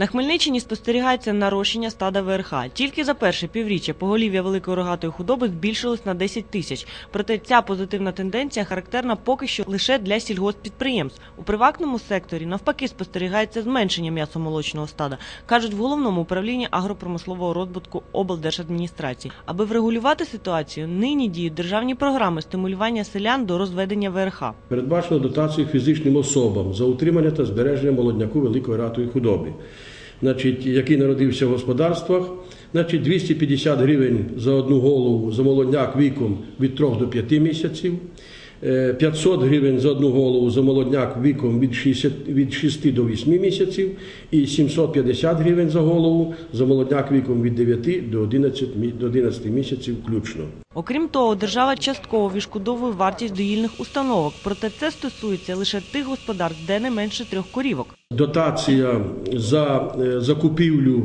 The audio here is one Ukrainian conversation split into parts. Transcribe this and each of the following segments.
На Хмельниччині спостерігається нарощення стада ВРХ. Тільки за перше півріччя поголів'я великої рогатої худоби збільшилось на 10 тисяч. Проте ця позитивна тенденція характерна поки що лише для сільгосппідприємств. У приватному секторі навпаки спостерігається зменшення м'ясомолочного стада, кажуть в головному управлінні агропромислового розвитку облдержадміністрації. Аби врегулювати ситуацію, нині діють державні програми стимулювання селян до розведення ВРХ. Передбачено дотацію фізичним особам за утримання та збереження молодняку великої ратої худоби, значить, який народився в господарствах. Значить, 250 гривень за одну голову за молодняк віком від 3 до 5 місяців, е, 500 гривень за одну голову за молодняк віком від 60 від 6 до 8 місяців і 750 гривень за голову за молодняк віком від 9 до 11, до 11 місяців включно. Окрім того, держава частково відшкодовує вартість доїльних установок, проте це стосується лише тих господарств, де не менше трьох корівок. Дотація за е, закупівлю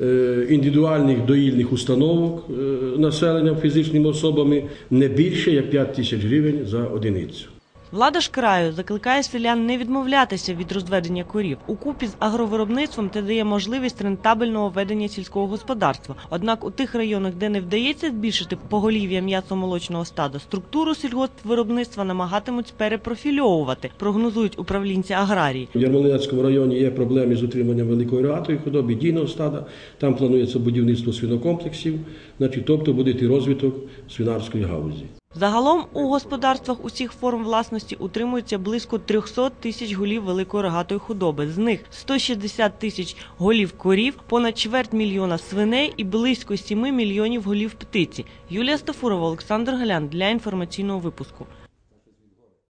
е, індивідуальних доїльних установок е, населенням фізичними особами не більше як 5 тисяч гривень за одиницю. Влада ж краю закликає селян не відмовлятися від розведення корів. Укупі з агровиробництвом це дає можливість рентабельного ведення сільського господарства. Однак у тих районах, де не вдається збільшити поголів'я м'ясомолочного стада, структуру сільгоспвиробництва намагатимуть перепрофільовувати, прогнозують управлінці аграрії. У Ярмолинецькому районі є проблеми з утриманням великої ратої худоби, дійного стада. Там планується будівництво свинокомплексів, значить, тобто буде йти розвиток свинарської галузі. Загалом у господарствах усіх форм власності утримується близько 300 тисяч голів великої рогатої худоби. З них 160 тисяч голів корів, понад чверть мільйона свиней і близько 7 мільйонів голів птиці. Юлія Стафурова, Олександр Галян для інформаційного випуску.